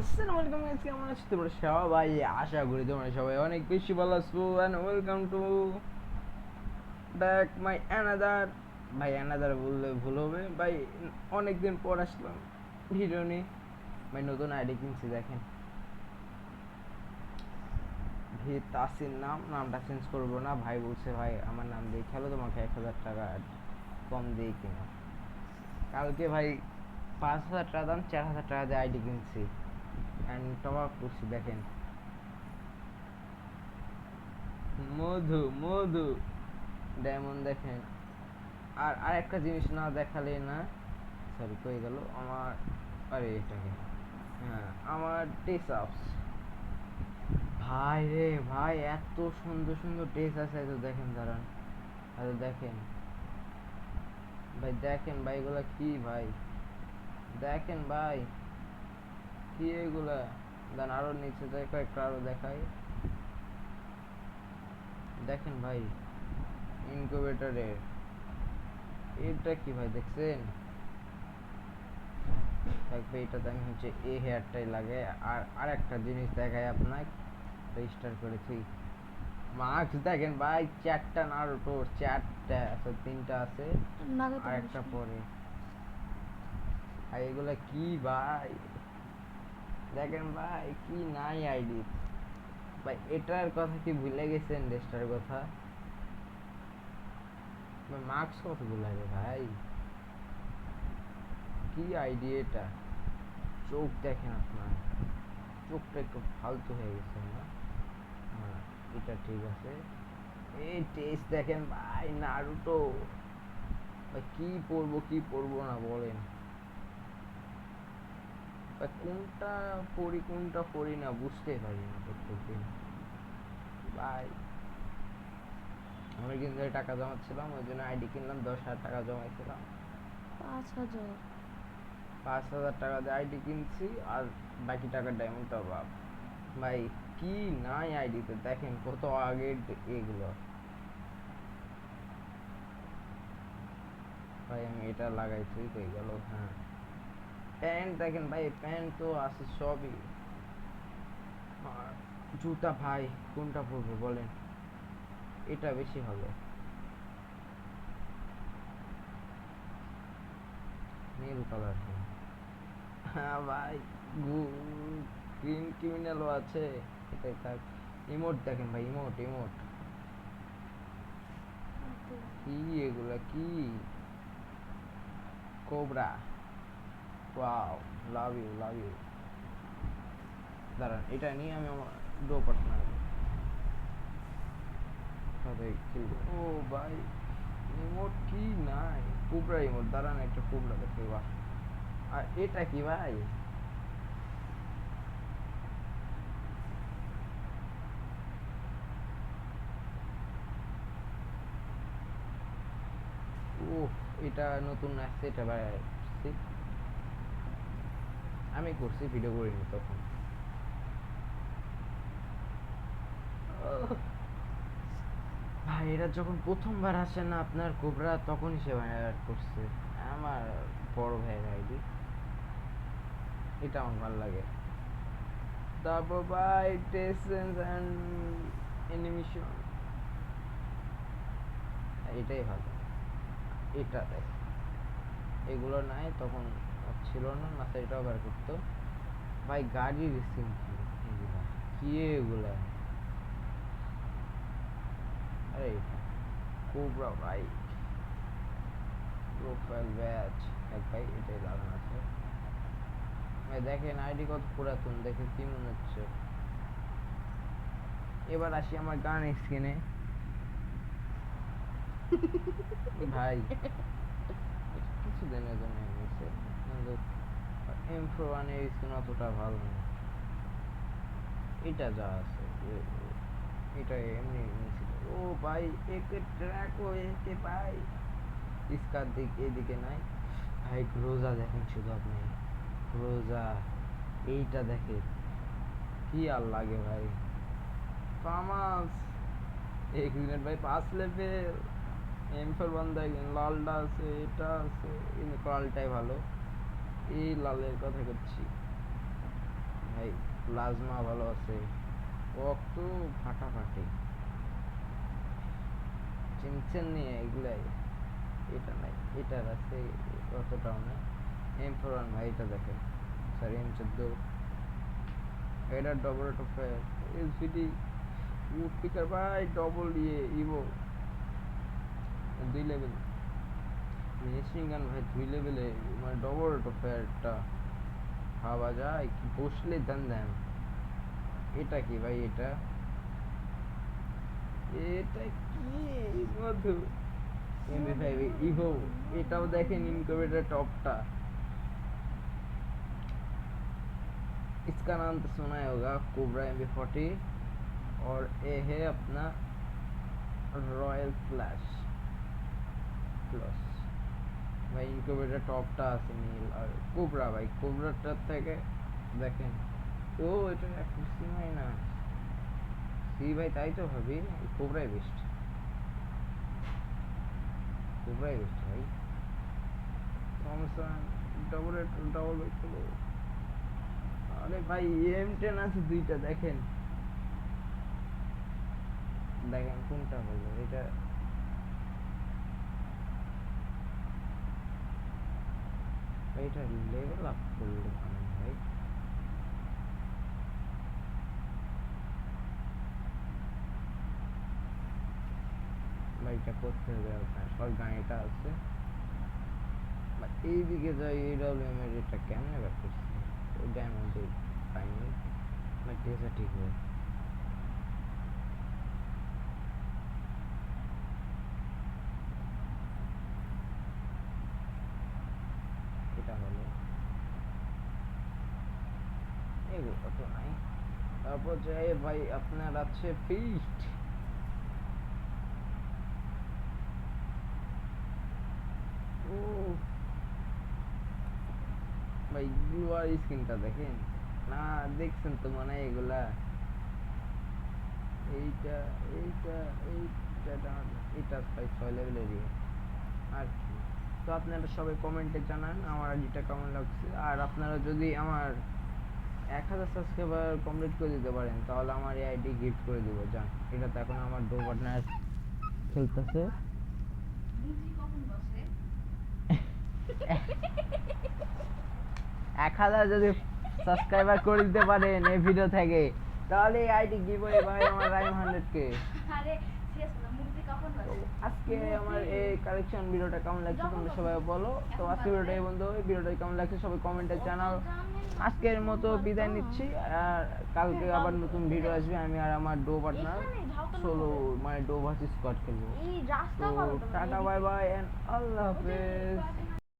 আসসালামু আলাইকুম গাইস, কেমন আছো? তোমরা সবাই আশা করি তোমরা সবাই অনেক বেশি ভালো আছো and welcome to back my another ভাই অ্যানাদার বললে ভুল হবে। ভাই, অনেকদিন পর আসলাম ভিডিও নিয়ে। ভাই, নতুন আইডি কিনছি, দেখেন। ভিত তাসির নাম, নামটা চেঞ্জ করব না। ভাই বলছে, ভাই, আমার নাম দিয়ে খেলো, তোমাকে এক হাজার টাকা কম দিয়ে কিনো। কালকে ভাই পাঁচ হাজার টাকা দাম, চার হাজার টাকা দিয়ে আইডি কিনছি। অ্যান্ড টপ আপ করছি দেখেন। মধু মধু। ডায়মন্ড দেখেন। আর আর একটা জিনিস না দেখালে না সরি কই গেল? আমার, আরে, এটাকে। হ্যাঁ আমার টেস আপস ভাই রে, ভাই, এত সুন্দর সুন্দর টেস আছে। এত দেখেন দাঁড়ান এত দেখেন। ভাই দেখেন ভাই, এগুলা কি ভাই? দেখেন ভাই। কি এগুলা দেন আরও নিচে যাই কয়েকটা আরও দেখাই। দেখেন ভাই ইনকিউবেটরের এটা কি ভাই দেখছেন? থাকবে এটাতে আমি হচ্ছে এ হেয়ারটাই লাগে আর আর একটা জিনিস দেখাই আপনাকে রেজিস্টার করেছি। মার্কস দেখেন ভাই চারটা নারুটো চারটা আছে তিনটা আছে আর একটা পরে। আর এগুলা কি ভাই? দেখেন ভাই, কি নাই আইডি ভাই, এটার কথা কি ভুলে গেছেন ডেস্টার কথা? মার্কস কত লাগে ভাই? কি আইডি এটা? চোখ দেখেন আপনার। চোখটা একটু ফালতু হয়ে গেছে না? হ্যাঁ এটা ঠিক আছে। এই টেস্ট দেখেন ভাই নারুটো কি পড়ব কি পড়ব না বলেন। ভাই কোনটা পড়ি কোনটা পড়ি না বুঝতেই পারি না প্রত্যেকদিন। ভাই অনেকদিন ধরে টাকা জমাচ্ছিলাম ওই জন্য আইডি কিনলাম দশ হাজার টাকা জমাইছিলাম। পাঁচ হাজার। পাঁচ হাজার টাকা দিয়ে আইডি কিনছি আর বাকি টাকা ডায়মন্ড টপ আপ ভাই কি নাই আইডিতে দেখেন কত আগের এগুলো। ভাই আমি এটা লাগাইছি কই গেল হ্যাঁ। প্যান্ট, দেখেন ভাই প্যান্ট তো আছে সবই। জুতা ভাই, কোনটা পরবো বলেন? এটা বেশি হবে নীল কালার। হ্যাঁ ভাই গ্রিন ক্রিমিনালও আছে। এটাই থাক। ইমোট দেখেন ভাই, ইমোট ইমোট। কি এগুলা, কি? Cobra. Wow love you love you দাঁড়ান, এটা নিয়ে আমি আমার ডো পার্টনার ও ভাই ইমোট কি নাই? কোবরা ইমোট দাঁড়ান একটা কোবরা দেখে বাহ। আর এটা কি ভাই? এটা নতুন আসছে, এটা ভাই। আমি করছি ভিডিও করিনি তখন। ভাই এটা যখন প্রথমবার আসে না আপনার কোবরা, তখনই সে ভাইরাল করছে। আমার বড় ভাইয়ের আইডি। এটা আমার ভালো লাগে। তারপর ভাই টেসেন্স অ্যান্ড অ্যানিমেশন এটাই ভালো। এটা এগুলো নাই, তখন ছিল না মাথা এটাও বার করতো। ভাই গাড়ি রেসিং কি এগুলা কি এগুলা? আরে কোবরা ভাই প্রোফাইল ব্যাচ এক ভাই এটাই লাগানো আছে। ভাই দেখেন আইডি কত পুরাতন দেখে কি মনে হচ্ছে? এবার আসি আমার গান স্ক্রিনে। ভাই কিছুদিনের জন্য কিন্তু এম ফোর ওয়ানের স্ক্রিন অতটা ভালো না। এটা যা আছে এটা এমনি নিয়েছিল ও ভাই, একে ট্র্যাক হয়েছে ভাই। ইসকার দিক, এদিকে নাই। ভাই, রোজা দেখেন শুধু আপনি। রোজা, এইটা দেখে কি আর লাগে ভাই? ফামাস এক মিনিট ভাই, পাঁচ লেভেল এম ফোর ওয়ান দেখেন লালটা আছে, এটা আছে, কিন্তু ভালো। এই লালের কথা করছি। ভাই, প্লাজমা ভালো আছে। ওক তো ফাটাফাটি। চিনছেন নিয়ে এগুলাই? এটা নাই, এটার আছে অতটাও না। এম ফোর ওয়ান, ভাই, এটা দেখেন। সরি এম চোদ্দ। এটা ডবল টপের এলসিডি উড পিকার ভাই ডবল ইয়ে ইভো দুই লেভেল মেশিন গান ভাই দুই লেভেলে মানে ডবল টপের একটা ভাবা যায় কি বসলে দেন দেন এটা কি ভাই এটা এটা কি মধু এমবি ফাইভ ইভো এটাও দেখেন ইনকিউবেটার টপটা इसका नाम तो सुना ही होगा कोबरा एम फोर्टी और ये है अपना रॉयल फ्लैश प्लस ভাই ইনকিউবেটর টপটা আছে নীল আর কোবরা ভাই, কোবরাটার থেকে দেখেন। ও, এটা একটু সিমাই না। সি ভাই, তাই তো ভাবি। কোবরাই বেস্ট কোবরাই বেস্ট ভাই। থমসন ডবল ডবল আরে ভাই এম টেন আছে দুইটা, দেখেন। দেখেন কোনটা হলো এটা এটা লেভেল আপ করলে কেমন ভাই বা এটা করতে হবে সব গাড়িটা আছে। বা এইদিকে যাই এই ডাব্লিউএম এর এটা কেমনে ব্যাক করছে? ওই ডায়মন্ডে পাইনি বা টেসা ঠিক হবে এটা হলো এগুলো তো নাই। তারপর যাই, ভাই, আপনার আছে ফিস্ট ও ভাই গ্লুয়ার স্ক্রিনটা দেখেন। না, দেখছেন তো মনে হয় এগুলা? এইটা এইটা এইটা এটা ভাই, ছয় লেভেলেরই আর কি? তো আপনারা সবাই কমেন্টে জানান, আমার আইডিটা কেমন লাগছে। আর আপনারা যদি আমার এক হাজার সাবস্ক্রাইবার কমপ্লিট করে দিতে পারেন, তাহলে আমার এই আইডি গিফট করে দেবো, যান। এটা তো এখন আমার দো পার্টনার খেলতেছে। এক হাজার যদি সাবস্ক্রাইবার করে দিতে পারেন এই ভিডিও থেকে, তাহলে এই আইডি গিভ ভাই আমার রাইম হান্ড্রেড কে আরে শেষ না মুক্তি কখন তো বাজে আজকে আমার এই কালেকশন ভিডিওটা কেমন লাগছে তোমরা সবাই বলো। তো আজকে ভিডিওটা এই বন্ধু ভিডিওটা কেমন লাগছে সবাই কমেন্টে জানাও। আজকের মতো বিদায় নিচ্ছি আর কালকে আবার নতুন ভিডিও আসবে আমি আর আমার ডো পার্টনার সোলো মানে ডো ভার্সেস স্কোয়াড খেলব। এই তো টাটা বাই বাই এন্ড আল্লাহ হাফেজ।